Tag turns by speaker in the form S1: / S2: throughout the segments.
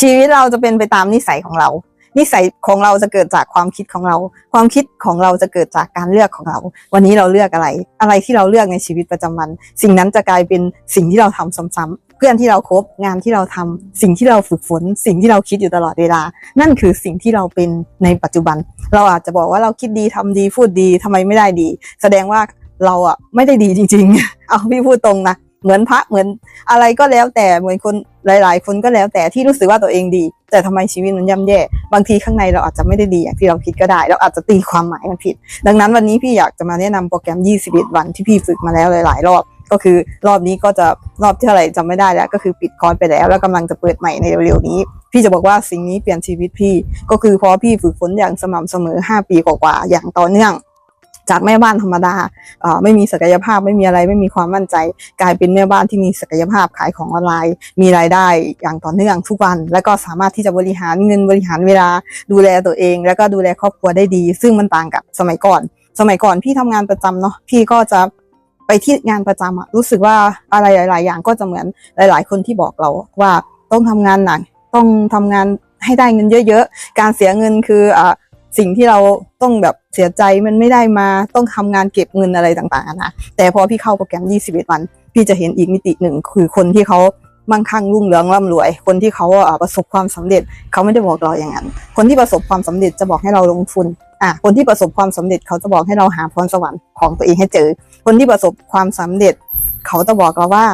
S1: ชีวิตเราจะเป็นไปตามนิสัยของเรา นิสัยของเราจะเกิดจากความคิดของเรา ความคิดของเราจะเกิดจากการเลือกของเรา วันนี้เราเลือกอะไร อะไรที่เราเลือกในชีวิตประจำวัน สิ่งนั้นจะกลายเป็นสิ่งที่เราทำซ้ำๆเพื่อนที่เราคบงานที่เราทำสิ่งที่เราฝึกฝน สิ่งที่เราคิดอยู่ตลอดเวลา นั่นคือสิ่งที่เราเป็นในปัจจุบัน เราอาจจะบอกว่าเราคิดดีทำดีพูดดีทำไมไม่ได้ดี แสดงว่าเราอะไม่ได้ดีจริง ๆ เอาพี่พูดตรงนะ เหมือนพระเหมือนอะไรก็แล้วแต่เหมือนคนหลาย ๆ คนก็แล้วแต่ที่รู้สึกว่าตัวเองดี แต่ทำไมชีวิตมันย่ำแย่ บางทีข้างในเราอาจจะไม่ได้ดีอย่างที่เราคิดก็ได้ เราอาจจะตีความหมายมันผิด ดังนั้นวันนี้พี่อยากจะมาแนะนำโปรแกรม 21 วันที่พี่ฝึกมาแล้วหลาย ๆ รอบก็คือรอบนี้ก็จะรอบที่เท่าไหร่จำไม่ได้แล้ว ก็คือปิดคอร์สไปแล้ว แล้วกำลังจะเปิดใหม่ในเร็วๆนี้ พี่จะบอกว่าสิ่งนี้เปลี่ยนชีวิตพี่ ก็คือพอพี่ฝึกฝนอย่างสม่ำเสมอ 5 ปีกว่าๆอย่างต่อเนื่อง จากแม่บ้านธรรมดาเอ่อไม่มีศักยภาพไม่มีอะไรไม่มีความมั่นใจ กลายเป็นแม่บ้านที่มีศักยภาพขายของออนไลน์ มีรายได้อย่างต่อเนื่องทุกวัน แล้วก็สามารถที่จะบริหารเงินบริหารเวลาดูแลตัวเอง แล้วก็ดูแลครอบครัวได้ดี ซึ่งมันต่างกับสมัยก่อน สมัยก่อนพี่ทำงานประจำเนาะพี่ก็จะไปที่งานประจำอะรู้สึกว่าอะไรหลาย ๆ อย่างก็จะเหมือนหลาย ๆ คนที่บอกเราว่าต้องทำงานหนักต้องทำงานให้ได้เงินเยอะ ๆ การเสียเงินคืออ สิ่งที่เราต้องแบบเสียใจมันไม่ได้มาต้องทำงานเก็บเงินอะไรต่างๆนะแต่พอพี่เข้าโปรแกรม 21 วัน พี่จะเห็นอีกมิติหนึ่งคือคนที่เขามั่งคั่งรุ่งเรืองร่ำรวย คนที่เขาประสบความสำเร็จเขาไม่ได้บอกเราอย่างนั้น คนที่ประสบความสำเร็จจะบอกให้เราลงทุนอะคนที่ประสบความสำเร็จเขาจะบอกให้เราหาพรสวรรค์ของตัวเองให้เจอ คนที่ประสบความสำเร็จ เขาจะบอกเราว่า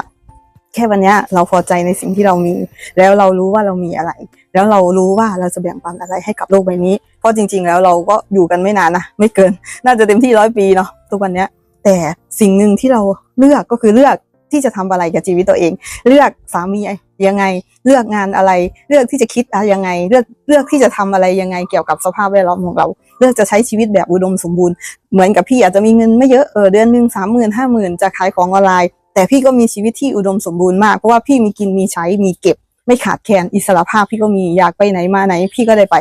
S1: แค่วันนี้เราพอใจในสิ่งที่เรามี แล้วเรารู้ว่าเรามีอะไร แล้วเรารู้ว่าเราจะแบ่งปันอะไรให้กับโลกใบนี้ เพราะจริง ๆ แล้วเราก็อยู่กันไม่นานนะไม่เกิน น่าจะเต็มที่ร้อยปีเนาะทุกวันนี้แต่สิ่งหนึ่งที่เราเลือกก็คือเลือกที่จะทำอะไรกับชีวิตตัวเอง เลือกสามียังไง เลือกงานอะไร เลือกที่จะคิดอะไรยังไง เลือกเลือกที่จะทำอะไรยังไงเกี่ยวกับสภาพแวดล้อมของเรา เลือกจะใช้ชีวิตแบบอุดมสมบูรณ์ เหมือนกับพี่อาจจะมีเงินไม่เยอะเออเดือนหนึ่งสามหมื่นห้าหมื่นจะขายของออนไลน์ แต่พี่ก็มีชีวิตที่อุดมสมบูรณ์มากเพราะว่าพี่มีกินมีใช้มีเก็บ ไม่ขาดแคลนอิสระภาพ พี่ก็มีอยากไปไหนมาไหน พี่ก็ได้ไป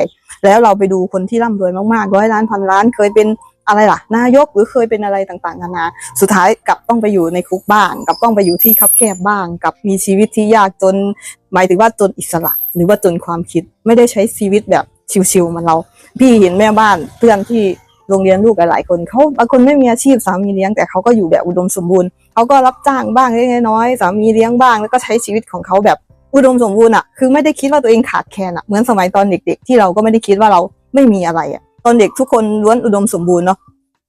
S1: แล้วเราไปดูคนที่ร่ำรวยมากๆร้อยล้านพันล้านเคยเป็นอะไรล่ะนายกหรือเคยเป็นอะไรต่างๆนานาสุดท้ายกลับต้องไปอยู่ในคุกบ้างกลับต้องไปอยู่ที่คับแคบบ้างกลับมีชีวิตที่ยากจน หมายถึงว่าจนอิสระ หรือว่าจนความคิดไม่ได้ใช้ชีวิตแบบชิวๆมันเรา พี่เห็นแม่บ้านเพื่อนที่โรงเรียนลูกหลายๆคนเขาบางคนไม่มีอาชีพสามีเลี้ยงแต่เขาก็อยู่แบบอุดมสมบูรณ์ เขาก็รับจ้างบ้างเล็กน้อยสามีเลี้ยงบ้างแล้วก็ใช้ชีวิตของเขาแบบอุดมสมบูรณ์อะคือไม่ได้คิดว่าตัวเองขาดแคลนอะเหมือนสมัยตอนเด็ก ๆ ที่เราก็ไม่ได้คิดว่าเราไม่มีอะไรอะตอนเด็กทุกคนล้วนอุดมสมบูรณ์เนาะ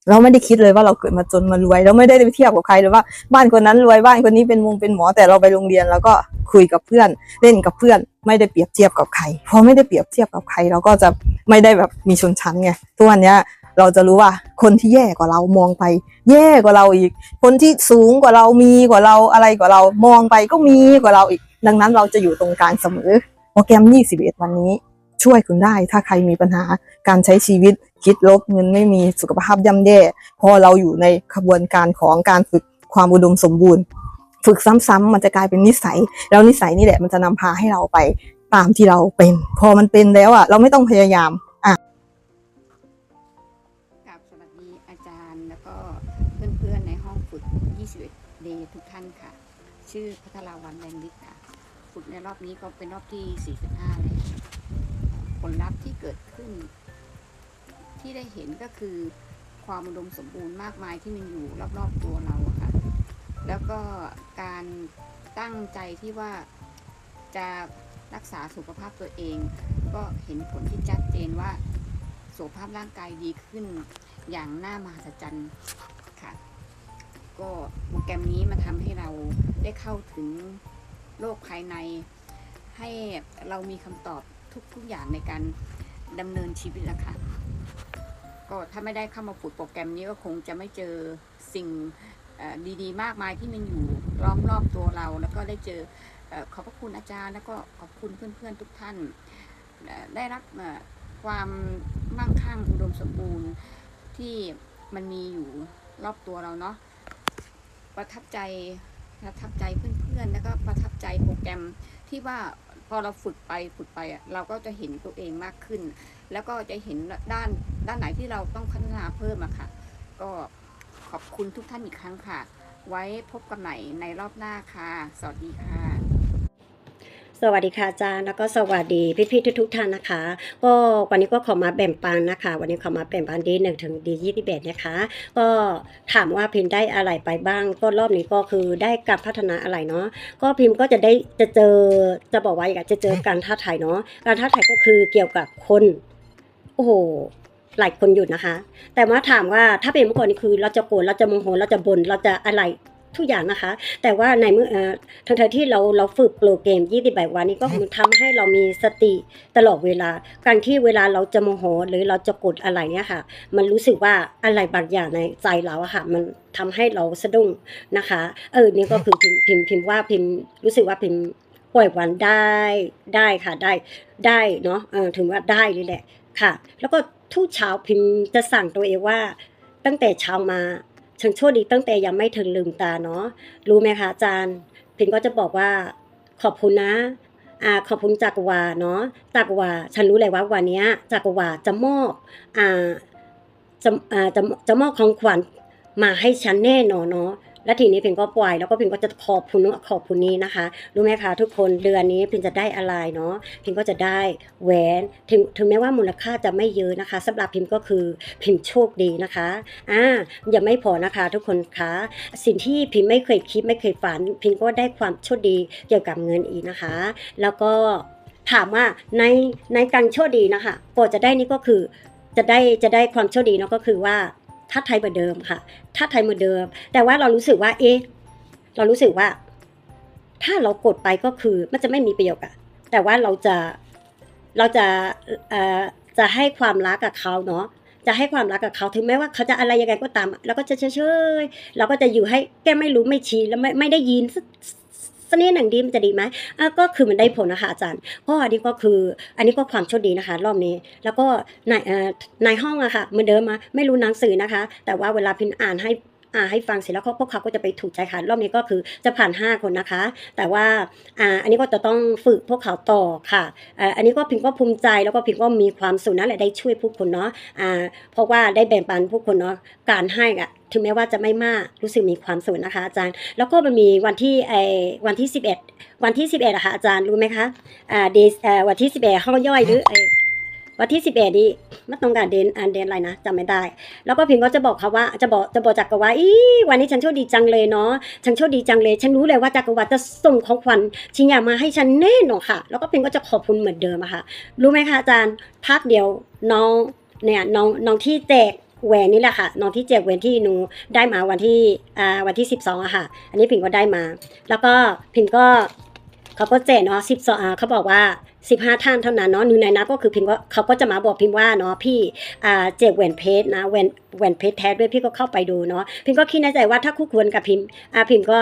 S1: เราไม่ได้คิดเลยว่าเราเกิดมาจนมารวยเราไม่ได้ไปเทียบกับใครเลยว่าบ้านคนนั้นรวยบ้านคนนี้เป็นมงเป็นหมอแต่เราไปโรงเรียนแล้วก็คุยกับเพื่อนเล่นกับเพื่อน ไม่ได้เปรียบเทียบกับใครพอไม่ได้เปรียบเทียบกับใคร เราก็จะไม่ได้แบบมีชนชั้นไงทุกวันเนี้ย เราจะรู้ว่าคนที่แย่กว่าเรามองไป แย่กว่าเราอีก คนที่สูงกว่าเรามีกว่าเราอะไรกว่าเรามองไปก็มีกว่าเราอีก ดังนั้นเราจะอยู่ตรงกลางเสมอโปรแกรม 21 วันนี้ช่วยคุณได้ถ้าใครมีปัญหาการใช้ชีวิตคิดลบเงินไม่มีสุขภาพย่ำแย่พอเราอยู่ในขบวนการของการฝึกความอุดมสมบูรณ์ ฝึกซ้ำๆมันจะกลายเป็นนิสัย แล้วนิสัยนี่แหละมันจะนำพาให้เราไปตามที่เราเป็น พอมันเป็นแล้วอะเราไม่ต้องพยายาม
S2: ชื่อพัทราวันแดงฤทธิ์ค่ะ ฝึกในรอบนี้ก็เป็นรอบที่ 45เลยผลลัพธ์ที่เกิดขึ้น ที่ได้เห็นก็คือความอุดมสมบูรณ์มากมายที่มันอยู่รอบๆตัวเราค่ะ แล้วก็การตั้งใจที่ว่าจะรักษาสุขภาพตัวเอง ก็เห็นผลที่ชัดเจนว่าสุขภาพร่างกายดีขึ้นอย่างน่ามหัศจรรย์ ก็โปรแกรมนี้มาทำให้เราได้เข้าถึงโลกภายใน ให้เรามีคำตอบทุก ๆ อย่างในการดำเนินชีวิตแล้วค่ะ ก็ถ้าไม่ได้เข้ามาฝึกโปรแกรมนี้ก็คงจะไม่เจอสิ่งดีๆ มากมายที่มันอยู่ล้อมรอบตัวเรา แล้วก็ได้เจอเอ่อขอบพระคุณอาจารย์ แล้วก็ขอบคุณเพื่อนๆทุกท่าน ได้รับความมั่งคั่งอุดมสมบูรณ์ที่มันมีอยู่รอบตัวเราเนาะ ประทับใจประทับใจเพื่อนๆ แล้วก็ประทับใจโปรแกรมที่ว่าพอเราฝึกไปฝึกไปอะเราก็จะเห็นตัวเองมากขึ้น แล้วก็จะเห็นด้านด้านไหนที่เราต้องพัฒนาเพิ่มอะค่ะ ก็ขอบคุณทุกท่านอีกครั้งค่ะ ไว้พบกันใหม่ในรอบหน้าค่ะ สวัสดีค่ะ
S3: สวัสดีค่ะอาจารย์แล้วก็สวัสดีพี่ๆทุกๆท่านนะคะ ก็วันนี้ก็ขอมาแบ่งปันนะคะ วันนี้ขอมาแบ่งปันดีหนึ่งถึงดียี่สิบเอ็ดนะคะ ก็ถามว่าพิมพ์ได้อะไรไปบ้าง ก็รอบนี้ก็คือได้การพัฒนาอะไรเนาะก็พิมพ์ก็จะได้จะเจอจะบอกว่าอยากจะเจอการท้าทายเนาะการท้าทายก็คือเกี่ยวกับคนโอ้โหหลายคนอยู่นะคะ แต่ว่าถามว่าถ้าเป็นเมื่อก่อนนี่คือ เราจะโกรธเราจะโมโหเราจะบ่นเราจะอะไร ทุกอย่างนะคะ แต่ว่าในเมื่อเอ่อทั้งๆที่เราเราฝึกโปรแกรม20แบบวันนี้ก็คือทำให้เรามีสติตลอดเวลา การที่เวลาเราจะโมโหหรือเราจะกดอะไรเนี่ยค่ะ มันรู้สึกว่าอะไรบางอย่างในใจเราอะค่ะ มันทำให้เราสะดุ้งนะคะ เออนี่ก็คือพิมพ์พิมพ์พิมพ์ว่าพิมพ์รู้สึกว่าพิมพ์ปล่อยวันได้ได้ค่ะได้ได้เนาะเออถึงว่าได้เลยแหละค่ะ แล้วก็ทุกเช้าพิมพ์จะสั่งตัวเองว่าตั้งแต่เช้ามา ฉังโชคดีตั้งแต่ยังไม่ถึงลืมตาเนาะรู้ไหมคะอาจารย์พินก็จะบอกว่าขอบคุณนะอ่าขอบคุณจักรวาเนาะจักรวาฉันรู้เลยว่าวันนี้จักรวาจะมอบอ่าจะอ่าจะจะมอบของขวัญมาให้ฉันแน่นอนเนาะ และทีนี้พิมก็ปล่อยแล้วก็พิมก็จะขอบคุณขอบคุณนี้นะคะรู้ไหมคะทุกคนเดือนนี้พิมจะได้อะไรเนาะพิมก็จะได้แหวนถึงถึงแม้ว่ามูลค่าจะไม่เยอะนะคะสำหรับพิมก็คือพิมโชคดีนะคะอ่าอยังไม่พอนะคะทุกคนคะสิ่งที่พิมไม่เคยคิดไม่เคยฝัน พิมก็ได้ความโชคดีเกี่ยวกับเงินอีกนะคะ แล้วก็ถามว่าในในการโชคดีนะคะกว่าจะได้นี่ก็คือจะได้จะได้ความโชคดีเนาะก็คือว่า ถ้าไทยเหมือนเดิมค่ะถ้าไทยเหมือนเดิม แต่ว่าเรารู้สึกว่าเอ๊ะเรารู้สึกว่า ถ้าเรากดไปก็คือมันจะไม่มีประโยชน์อะแต่ว่าเราจะเราจะเอ่อจะให้ความรักกับเขาเนาะจะให้ความรักกับเขาถึงแม้ว่าเขาจะอะไรยังไงก็ตามเราก็จะเฉยๆเราก็จะอยู่ให้แกไม่รู้ไม่ชี้แล้วไม่ไม่ได้ยิน สักนิดหนึ่งดีมันจะดีไหมอะก็คือมันได้ผลนะคะอาจารย์ก็อันนี้ก็คืออันนี้ก็ความโชคดีนะคะ รอบนี้ แล้วก็ในเอ่อในห้องอะค่ะเหมือนเดิมมาไม่รู้หนังสือนะคะ แต่ว่าเวลาพินอ่านให้อ่าให้ฟังเสร็จแล้วเขาพวกเขาก็จะไปถูกใจค่ะรอบนี้ก็คือจะผ่าน 5 คนนะคะ แต่ว่าอ่าอันนี้ก็จะต้องฝึกพวกเขาต่อค่ะอ่าอันนี้ก็พิมก็ภูมิใจแล้วก็พิมก็มีความสุขนะแหละได้ช่วยผู้คนเนาะอ่าเพราะว่าได้แบ่งปันผู้คนเนาะการให้อะ ถึงแม้ว่าจะไม่มากรู้สึกมีความสุขนะคะอาจารย์ แล้วก็มันมีวันที่ไอวันที่ 11 วันที่ 11อะค่ะอาจารย์รู้ไหมคะอ่าเดซเอ่อวันที่11ห้องย่อยหรือไอวันที่ 11นี่มันตรงกับเดนอันเดนอะไรนะจำไม่ได้ แล้วก็พิมพ์ก็จะบอกเขาว่าจะบอกจะบอกจักรวาลอีวันนี้ฉันโชคดีจังเลยเนาะฉันโชคดีจังเลย ฉันรู้เลยว่าจักรวาลจะส่งของขวัญชิ้นใหญ่มาให้ฉันแน่นอนค่ะ แล้วก็พิมพ์ก็จะขอบคุณเหมือนเดิมอะค่ะ รู้ไหมคะอาจารย์พักเดียวน้องเนี่ยน้องน้องที่แจก แหวนนี่แหละค่ะน้องที่เจกแหวนที่หนูได้มาวันที่อ่าวันที่ 12อะค่ะ อันนี้พิงก็ได้มา แล้วก็พิงก็เขาก็แจกเนาะสิบสองเขาบอกว่าสิบห้าท่านเท่านั้นเนาะหนึ่งในนั้นก็คือพิมพ์ก็เขาก็จะมาบอกพิมพ์ว่าเนาะพี่อ่าเจกแหวนเพชรนะแหวนแหวนเพชรแท้ด้วยพี่ก็เข้าไปดูเนาะพิมพ์ก็คิดในใจว่าถ้าคู่ควรกับพิมพ์อ่าพิมพ์ก็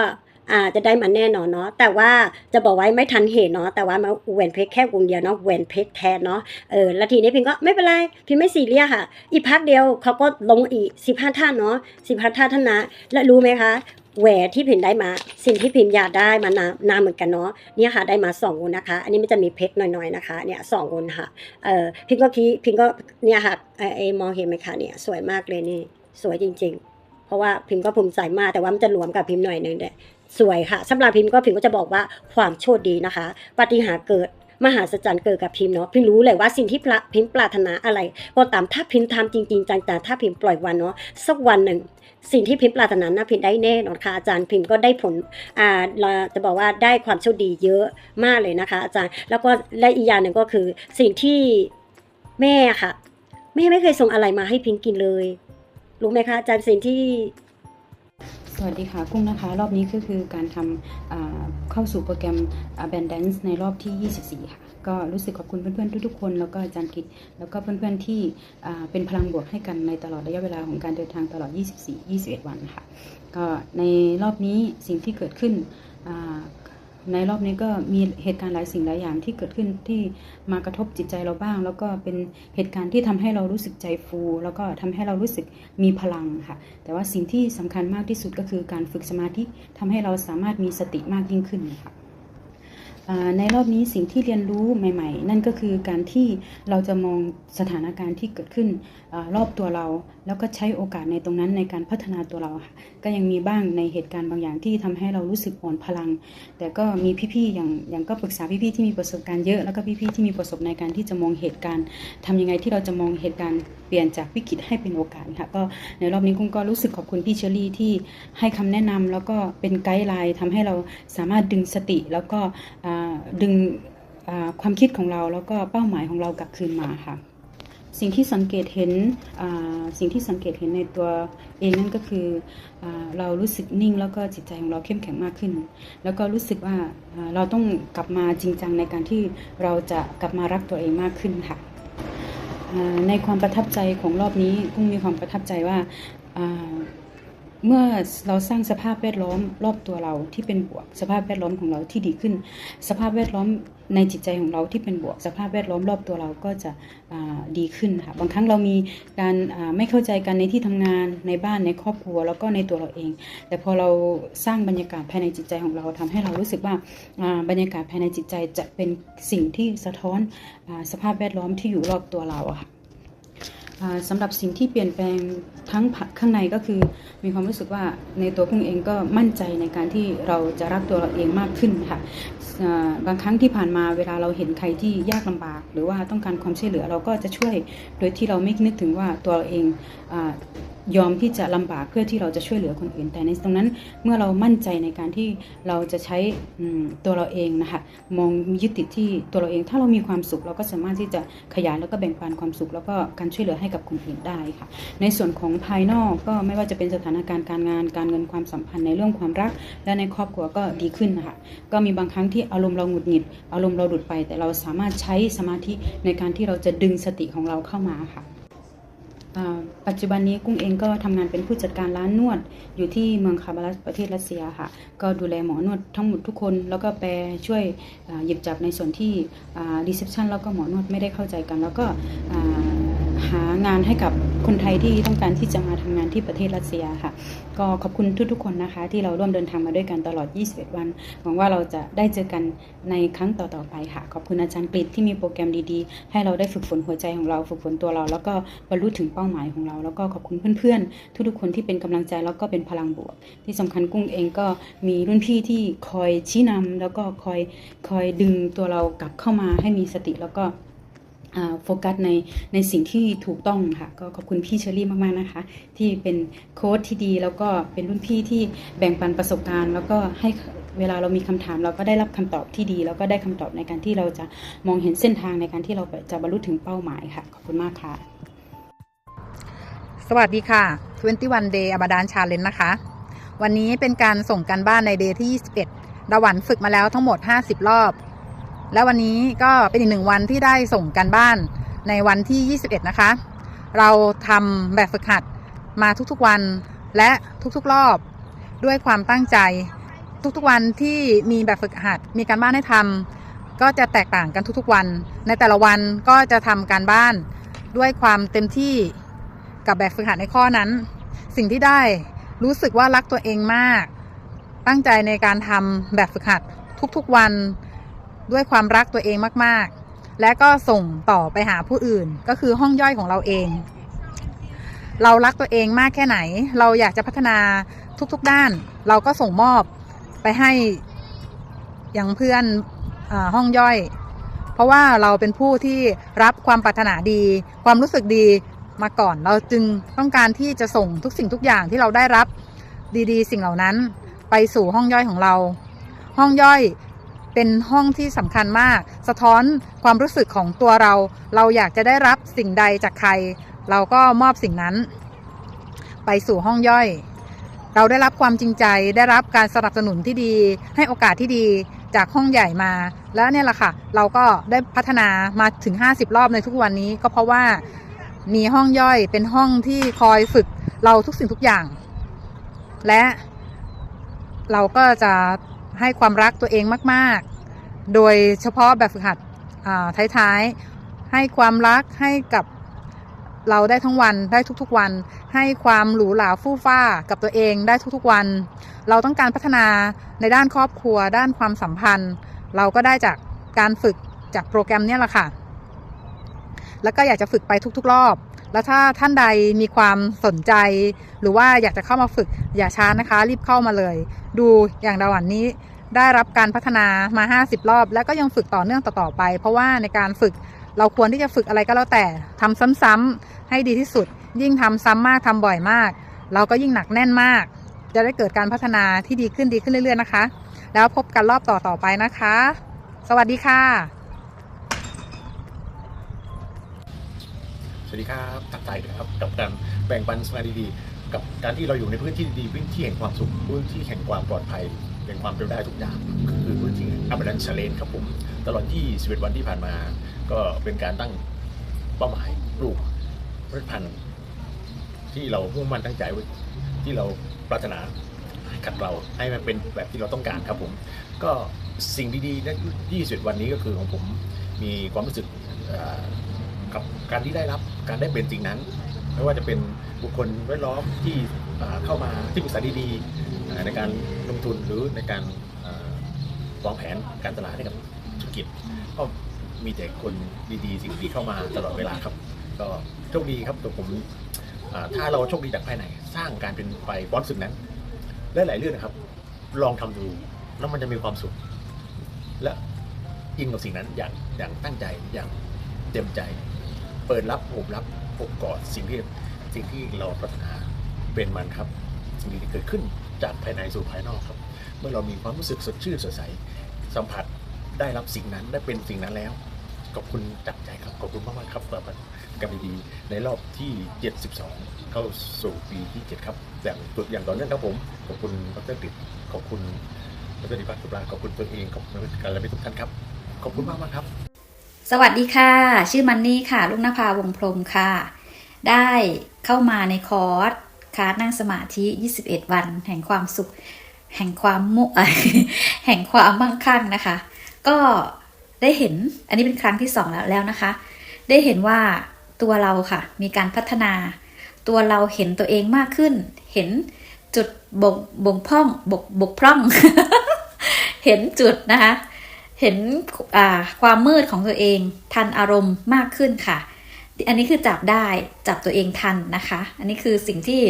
S3: อ่าจะได้มาแน่นอนเนาะแต่ว่าจะบอกไว้ไม่ทันเหตุเนาะแต่ว่ามาแหวนเพชรแค่วงเดียวเนาะแหวนเพชรแท้เนาะเออแล้วทีนี้พิมก็ไม่เป็นไรพิมไม่ซีเรียสค่ะ อีกพักเดียวเขาก็ลงอีกสิบห้าท่านเนาะสิบห้าท่านท่านนะและรู้ไหมคะแหวนที่พิมได้มา สิ่งที่พิมอยากได้มานานนานเหมือนกันเนาะเนี่ยค่ะได้มาสองวงนะคะ อันนี้มันจะมีเพชรหน่อยๆนะคะเนี่ยสองวงค่ะเออพิมก็คิดพิมก็เนี่ยค่ะเออเออมองเห็นไหมคะเนี่ยสวยมากเลยนี่สวยจริง ๆ เพราะว่าพิมก็ภูมิใจมากแต่ว่ามันจะหลวมกับพิมหน่อยนึงเนี่ย สวยค่ะสำหรับพิมพ์ก็พิมพ์ก็จะบอกว่าความโชคดีนะคะ ปฏิหารเกิดมหาศจรรย์เกิดกับพิมพ์เนาะพิมพ์รู้เลยว่าสิ่งที่พระพิมพ์ปรารถนาอะไรก็ตามถ้าพิมพ์ทำจริงๆจังๆถ้าพิมพ์ปล่อยวันเนาะสักวันหนึ่ง สิ่งที่พิมพ์ปรารถนานะพิมพ์ได้แน่นอนค่ะอาจารย์พิมพ์ก็ได้ผลอ่าเราจะบอกว่าได้ความโชคดีเยอะมากเลยนะคะ อาจารย์แล้วก็และอีกอย่างหนึ่งก็คือสิ่งที่แม่ค่ะแม่ไม่เคยส่งอะไรมาให้พิมพ์กินเลย รู้ไหมคะอาจารย์สิ่งที่
S4: สวัสดีค่ะกุ้งนะคะ รอบนี้ก็คือการทำเข้าสู่โปรแกรม Abundance ในรอบที่ 24 ค่ะ ก็รู้สึกขอบคุณเพื่อนๆ ทุกๆ คน แล้วก็อาจารย์กิตแล้วก็เพื่อนๆ ที่เป็นพลังบวกให้กันในตลอดระยะเวลาของการเดินทางตลอด 24 21 วันค่ะ ก็ในรอบนี้สิ่งที่เกิดขึ้น ในรอบนี้ก็มีเหตุการณ์หลายสิ่งหลายอย่างที่เกิดขึ้นที่มากระทบจิตใจเราบ้าง แล้วก็เป็นเหตุการณ์ที่ทำให้เรารู้สึกใจฟู แล้วก็ทำให้เรารู้สึกมีพลังค่ะ แต่ว่าสิ่งที่สำคัญมากที่สุดก็คือการฝึกสมาธิทำให้เราสามารถมีสติมากยิ่งขึ้นค่ะ ในรอบนี้สิ่งที่เรียนรู้ใหม่ ๆ นั่นก็คือการที่เราจะมองสถานการณ์ที่เกิดขึ้นอรอบตัวเรา แล้วก็ใช้โอกาสในตรงนั้นในการพัฒนาตัวเราค่ะก็ยังมีบ้างในเหตุการณ์บางอย่างที่ทำให้เรารู้สึกอ่อนพลัง แต่ก็มีพี่ๆอย่างอย่างก็ปรึกษาพี่ๆที่มีประสบการณ์เยอะแล้วก็พี่ๆที่มีประสบในการที่จะมองเหตุการณ์ทำยังไงที่เราจะมองเหตุการณ์เปลี่ยนจากวิกฤตให้เป็นโอกาสค่ะก็ในรอบนี้กุ้งก็รู้สึกขอบคุณพี่เชอรี่ที่ให้คำแนะนำแล้วก็เป็นไกด์ไลน์ทำให้เราสามารถดึงสติแล้วก็อ่าดึงความคิดของเราแล้วก็เป้าหมายของเรากลับคืนมาค่ะ สิ่งที่สังเกตเห็นสิ่งที่สังเกตเห็นในตัวเองนั่นก็คืออเรารู้สึกนิ่งแล้วก็จิตใจของเราเข้มแข็งมากขึ้น แล้วก็รู้สึกว่าเราต้องกลับมาจริงจังในการที่เราจะกลับมารักตัวเองมากขึ้นค่ะในความประทับใจของรอบนี้กุ้งมีความประทับใจว่า เมื่อเราสร้างสภาพแวดล้อมรอบตัวเราที่เป็นบวก สภาพแวดล้อมของเราที่ดีขึ้น สภาพแวดล้อมในจิตใจของเราที่เป็นบวก สภาพแวดล้อมรอบตัวเราก็จะดีขึ้นค่ะบางครั้งเรามีการไม่เข้าใจกันในที่ทำงานในบ้านในครอบครัวแล้วก็ในตัวเราเอง แต่พอเราสร้างบรรยากาศภายในจิตใจของเราทำให้เรารู้สึกว่าบรรยากาศภายในจิตใจจะเป็นสิ่งที่สะท้อนอสภาพแวดล้อมที่อยู่รอบตัวเราค่ะ สำสำหรับสิ่งที่เปลี่ยนแปลงทั้งข้างในก็คือ มีความรู้สึกว่าในตัวพุ่งเองก็มั่นใจในการที่เราจะรักตัวเราเองมากขึ้นค่ะบางครั้งที่ผ่านมาเวลาเราเห็นใครที่ยากลำบาก หรือว่าต้องการความช่วยเหลือเราก็จะช่วยโดยที่เราไม่นึกถึงว่าตัวเราเองอ ยอมที่จะลำบากเพื่อที่เราจะช่วยเหลือคนอื่น แต่ในตรงนั้นเมื่อเรามั่นใจในการที่เราจะใช้ตัวเราเองนะคะมองยึดติดที่ตัวเราเอง ถ้าเรามีความสุขเราก็สามารถที่จะขยายแล้วก็แบ่งปันความสุข แล้วก็การช่วยเหลือให้กับคนอื่นได้ค่ะ ในส่วนของภายนอกก็ไม่ว่าจะเป็นสถานการณ์การงานการเงินความสัมพันธ์ในเรื่องความรัก และในครอบครัวก็ดีขึ้นนะคะก็มีบางครั้งที่อารมณ์เราหงุดหงิด อารมณ์เราดุดไป แต่เราสามารถใช้สมาธิในการที่เราจะดึงสติของเราเข้ามาค่ะ ปัจจุบันนี้กุ้งเองก็ทำงานเป็นผู้จัดการร้านนวด อยู่ที่เมืองคาบาลัสประเทศรัสเซียค่ะ ก็ดูแลหมอนวดทั้งหมดทุกคน แล้วก็แปลช่วยหยิบจับในส่วนที่รีเซพชันแล้วก็หมอนวดไม่ได้เข้าใจกัน แล้วก็ หางานให้กับคนไทยที่ต้องการที่จะมาทำงานที่ประเทศรัสเซียค่ะ ก็ขอบคุณทุกๆคนนะคะ ที่เราร่วมเดินทางมาด้วยกันตลอด 21 วัน หวังว่าเราจะได้เจอกันในครั้งต่อๆไปค่ะ ขอบคุณอาจารย์กฤษที่มีโปรแกรมดีๆ ให้เราได้ฝึกฝนหัวใจของเราฝึกฝนตัวเรา แล้วก็บรรลุถึงเป้าหมายของเรา แล้วก็ขอบคุณเพื่อนๆ ทุกๆคนที่เป็นกำลังใจแล้วก็เป็นพลังบวก ที่สำคัญกุ้งเองก็มีรุ่นพี่ที่คอยชี้นำแล้วก็คอยคอยดึงตัวเรากลับเข้ามาให้มีสติแล้วก็ โฟกัสในในสิ่งที่ถูกต้องค่ะ ก็ขอบคุณพี่เชอรี่มาก ๆ นะคะ ที่เป็นโค้ชที่ดีแล้วก็เป็นรุ่นพี่ที่แบ่งปันประสบการณ์ แล้วก็ให้เวลาเรามีคำถาม เราก็ได้รับคำตอบที่ดี แล้วก็ได้คำตอบในการที่เราจะมองเห็นเส้นทางในการที่เราจะบรรลุถึงเป้าหมายค่ะ ขอบคุณมากค่ะ
S5: สวัสดีค่ะ 21 Day อบาดานชาเลนนะคะ วันนี้เป็นการส่งการบ้านในเดย์ที่ 21ดาวันฝึกมาแล้วทั้งหมด 50 รอบ แล้ววันนี้ก็เป็นอีกหนึ่งวันที่ได้ส่งการบ้านในวันที่ 21 นะคะ เราทำแบบฝึกหัดมาทุกๆวันและทุกๆรอบด้วยความตั้งใจ ทุกๆวันที่มีแบบฝึกหัดมีการบ้านให้ทำก็จะแตกต่างกันทุกๆวัน ในแต่ละวันก็จะทำการบ้านด้วยความเต็มที่กับแบบฝึกหัดในข้อนั้น สิ่งที่ได้รู้สึกว่ารักตัวเองมาก ตั้งใจในการทำแบบฝึกหัดทุกๆวัน ด้วยความรักตัวเองมากๆ และก็ส่งต่อไปหาผู้อื่นก็คือห้องย่อยของเราเอง เรารักตัวเองมากแค่ไหน เราอยากจะพัฒนาทุกๆด้าน เราก็ส่งมอบไปให้อย่างเพื่อนอห้องย่อย เพราะว่าเราเป็นผู้ที่รับความปรารถนาดี ความรู้สึกดีมาก่อน เราจึงต้องการที่จะส่งทุกสิ่งทุกอย่างที่เราได้รับดีๆ สิ่งเหล่านั้นไปสู่ห้องย่อยของเรา ห้องย่อย เป็นห้องที่สำคัญมาก สะท้อนความรู้สึกของตัวเรา เราอยากจะได้รับสิ่งใดจากใคร เราก็มอบสิ่งนั้น ไปสู่ห้องย่อย เราได้รับความจริงใจได้รับการสนับสนุนที่ดี ให้โอกาสที่ดีจากห้องใหญ่มา แล้วเนี่ยแหละค่ะ เราก็ได้พัฒนามาถึง 50 รอบในทุกวันนี้ ก็เพราะว่ามีห้องย่อยเป็นห้องที่คอยฝึกเราทุกสิ่งทุกอย่าง และเราก็จะ ให้ความรักตัวเองมาก ๆ โดยเฉพาะแบบฝึกหัดท้ายๆ ให้ความรักให้กับเราได้ทั้งวันได้ทุกๆวัน ให้ความหรูหราฟู่ฟ้ากับตัวเองได้ทุกๆวัน เราต้องการพัฒนาในด้านครอบครัว ด้านความสัมพันธ์ เราก็ได้จากการฝึกจากโปรแกรมเนี่ยแหละค่ะ แล้วก็อยากจะฝึกไปทุกๆ รอบ แล้วถ้าท่านใดมีความสนใจ หรือว่าอยากจะเข้ามาฝึกอย่าช้านะคะ รีบเข้ามาเลย ดูอย่างดาวันนี้ได้รับการพัฒนามา 50 รอบ แล้วก็ยังฝึกต่อเนื่องต่อๆไป เพราะว่าในการฝึกเราควรที่จะฝึกอะไรก็แล้วแต่ทำซ้ำๆให้ดีที่สุด ยิ่งทำซ้ำมากทำบ่อยมาก เราก็ยิ่งหนักแน่นมาก จะได้เกิดการพัฒนาที่ดีขึ้นดีขึ้นเรื่อยๆนะคะ แล้วพบกันรอบต่อๆไปนะคะ สวัสดีค่ะ
S6: สวัสดีครับตักใจนะครับกับการแบ่งปันสมาดีๆกับการที่เราอยู่ในพื้นที่ดีพื้นที่แห่งความสุขพื้นที่แห่งความปลอดภัยเป็นความเป็นได้ทุกอย่างคือพื้นที่อัปดันชเลนครับผมตลอดที่11วันที่ผ่านมา ก็เป็นการตั้งเป้าหมายปลูกเมล็ดพันธุ์ที่เรามุ่งมั่นตั้งใจที่เราปรารถนาให้กับเราให้มันเป็นแบบที่เราต้องการครับผม ก็สิ่งดีๆใน21วันนี้ก็คือของผมมีความรู้สึก กับการที่ได้รับการได้เป็นสิ่งนั้น ไม่ว่าจะเป็นบุคคลแวดล้อมที่เข้ามาที่ปรึกษาดีๆในการลงทุนหรือในการวางแผนการตลาดให้กับธุรกิจก็มีแต่คนดีๆ สิ่งดีเข้ามาตลอดเวลาครับ ก็โชคดีครับตัวผมถ้าเราโชคดีจากภายในสร้างการเป็นไปความรู้สึกนั้นและหลายเรื่องนะครับ ลองทำดูแล้วมันจะมีความสุข และอินกับสิ่งนั้นอย่างอย่างตั้งใจอย่างเต็มใจ เปิดรับโอบรับโอบกอดสิ่งที่สิ่งที่เราปรารถนาเป็นมันครับ สิ่งที่เกิดขึ้นจากภายในสู่ภายนอกครับ เมื่อเรามีความรู้สึกสดชื่นสดใสสัมผัสได้รับสิ่งนั้นได้เป็นสิ่งนั้นแล้วขอบคุณจากใจครับขอบคุณมากๆครับสำหรับการดีๆในรอบที่ 72 เข้าสู่ปีที่ 7 ครับอย่างตัวอย่างต่อเนื่องครับผมขอบคุณดรดิษขอบคุณดรดิพัฒน์สุปราขอบคุณตัวเองขอบคุณการและทุกท่านครับขอบคุณมากๆครับ
S7: สวัสดีค่ะ ชื่อมันนี่ค่ะลุงนภาวงพรมค่ะ ได้เข้ามาในคอร์สคลาสนั่งสมาธิ 21 วัน แห่งความสุข แห่งความมุแห่งความมั่งคั่งนะคะ ก็ได้เห็นอันนี้เป็นครั้งที่สองแล้วแล้วนะคะ ได้เห็นว่าตัวเราค่ะ มีการพัฒนา ตัวเราเห็นตัวเองมากขึ้น เห็นจุดบ่งบ่งพร่องบกบกพร่อง เห็นจุดนะคะ เห็นความมืดของตัวเองทันอารมณ์มากขึ้นค่ะ อันนี้คือจับได้จับตัวเองทันนะคะ อันนี้คือสิ่งที่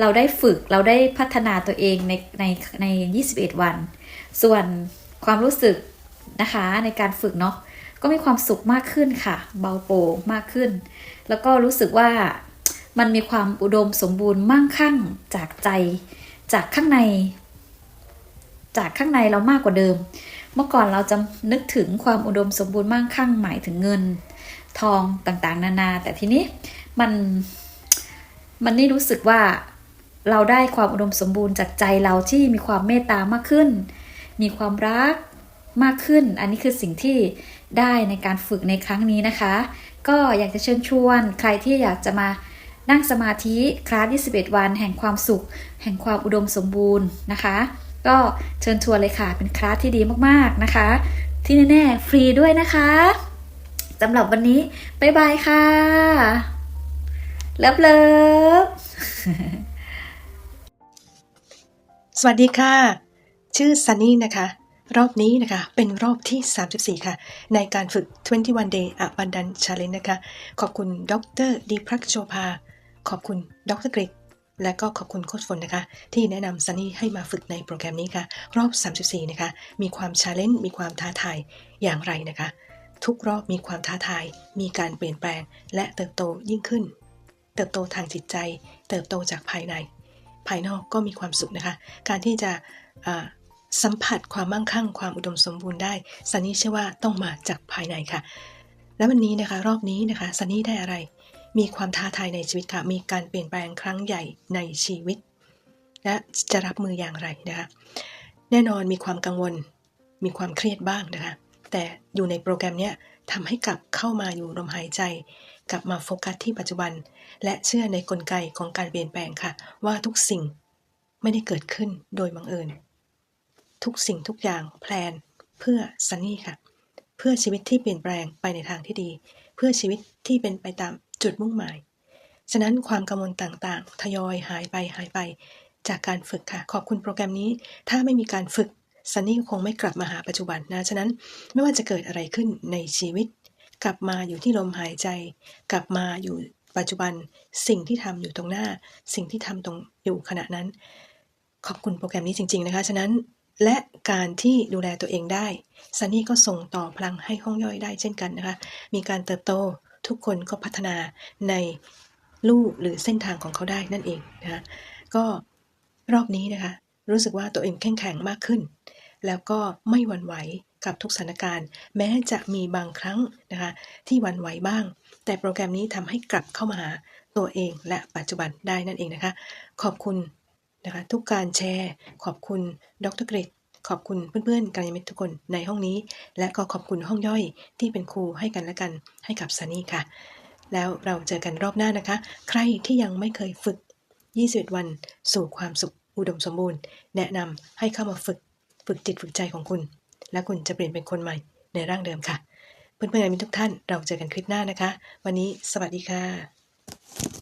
S7: เราได้ฝึกเราได้พัฒนาตัวเองในในใน 21 วัน ส่วนความรู้สึกนะคะในการฝึกเนาะก็มีความสุขมากขึ้นค่ะ เบาโปร่งมากขึ้น แล้วก็รู้สึกว่ามันมีความอุดมสมบูรณ์มั่งคั่งจากใจ จากข้างใน จากข้างในเรามากกว่าเดิม เมื่อก่อนเราจะนึกถึงความอุดมสมบูรณ์มั่งคั่งหมายถึงเงิน ทองต่างๆ นานา แต่ทีนี้มันมันนี่รู้สึกว่าเราได้ความอุดมสมบูรณ์จากใจเราที่มีความเมตตามากขึ้น มีความรักมากขึ้น อันนี้คือสิ่งที่ได้ในการฝึกในครั้งนี้นะคะ ก็อยากจะเชิญชวน ใครที่อยากจะมานั่งสมาธิคลาส 21 วัน แห่งความสุข แห่งความอุดมสมบูรณ์นะคะ ก็เชิญชวนเลยค่ะเป็นคลาสที่ดีมากๆนะคะ ที่แน่ๆฟรีด้วยนะคะสำหรับวันนี้ บ๊ายบายค่ะ เลิฟเลิฟ
S8: สวัสดีค่ะ ชื่อซันนี่นะคะ รอบนี้นะคะ เป็นรอบที่ 34 ค่ะ ในการฝึก 21 day abundant challenge นะคะ ขอบคุณดรดีพรักโชภา ขอบคุณดรกริก และก็ขอบคุณโค้ชฝนนะคะ ที่แนะนำซันนี่ให้มาฝึกในโปรแกรมนี้ค่ะ รอบ 34 นะคะ มีความ challenge มีความท้าทายอย่างไรนะคะ ทุกรอบมีความท้าทาย มีการเปลี่ยนแปลง และเติบโตยิ่งขึ้น เติบโตทางจิตใจ เติบโตจากภายใน ภายนอกก็มีความสุขนะคะ การที่จะสัมผัสความมั่งคั่ง ความอุดมสมบูรณ์ได้ซันนี่เชื่อว่าต้องมาจากภายในค่ะ และวันนี้นะคะ รอบนี้นะคะซันนี่ได้อะไร มีความท้าทายในชีวิตค่ะ มีการเปลี่ยนแปลงครั้งใหญ่ในชีวิต และจะรับมืออย่างไรนะคะ แน่นอนมีความกังวล มีความเครียดบ้างนะคะ แต่อยู่ในโปรแกรมเนี้ยทำให้กลับเข้ามาอยู่ลมหายใจ กลับมาโฟกัสที่ปัจจุบัน และเชื่อในกลไกของการเปลี่ยนแปลงค่ะ ว่าทุกสิ่งไม่ได้เกิดขึ้นโดยบังเอิญ ทุกสิ่งทุกอย่างแพลนเพื่อซันนี่ค่ะ เพื่อชีวิตที่เปลี่ยนแปลงไปในทางที่ดี เพื่อชีวิตที่เป็นไปตาม จุดมุ่งหมาย ฉะนั้นความกังวลต่างๆ ทยอยหายไปหายไป จากการฝึกค่ะ ขอบคุณโปรแกรมนี้ ถ้าไม่มีการฝึกซันนี่ก็คงไม่กลับมาหาปัจจุบันนะ ฉะนั้นไม่ว่าจะเกิดอะไรขึ้นในชีวิต กลับมาอยู่ที่ลมหายใจ กลับมาอยู่ปัจจุบันสิ่งที่ทำอยู่ตรงหน้า สิ่งที่ทำตรงอยู่ขณะนั้น ขอบคุณโปรแกรมนี้จริง ๆ นะคะ ฉะนั้นและการที่ดูแลตัวเองได้ซันนี่ก็ส่งต่อพลังให้ห้องย่อยได้เช่นกันนะคะ มีการเติบโต ทุกคนก็พัฒนาในลู่หรือเส้นทางของเขาได้นั่นเองนะคะก็รอบนี้นะคะ รู้สึกว่าตัวเองแข็งแข็งมากขึ้น แล้วก็ไม่หวั่นไหวกับทุกสถานการณ์ แม้จะมีบางครั้งนะคะที่หวั่นไหวบ้าง แต่โปรแกรมนี้ทำให้กลับเข้ามาหาตัวเองและปัจจุบันได้นั่นเองนะคะ ขอบคุณนะคะทุกการแชร์ ขอบคุณดรเกรด ขอบคุณเพื่อนๆกัลยาณมิตรทุกคนในห้องนี้ และก็ขอบคุณห้องย่อยที่เป็นครูให้กันและกันให้กับซันนี่ค่ะ แล้วเราเจอกันรอบหน้านะคะ ใครที่ยังไม่เคยฝึก 21 วัน สู่ความสุขอุดมสมบูรณ์ แนะนำให้เข้ามาฝึกฝึกจิตฝึกใจของคุณ และคุณจะเปลี่ยนเป็นคนใหม่ในร่างเดิมค่ะ เพื่อนๆยาณมิตรทุกท่านเราเจอกันคลิปหน้านะคะ วันนี้สวัสดีค่ะ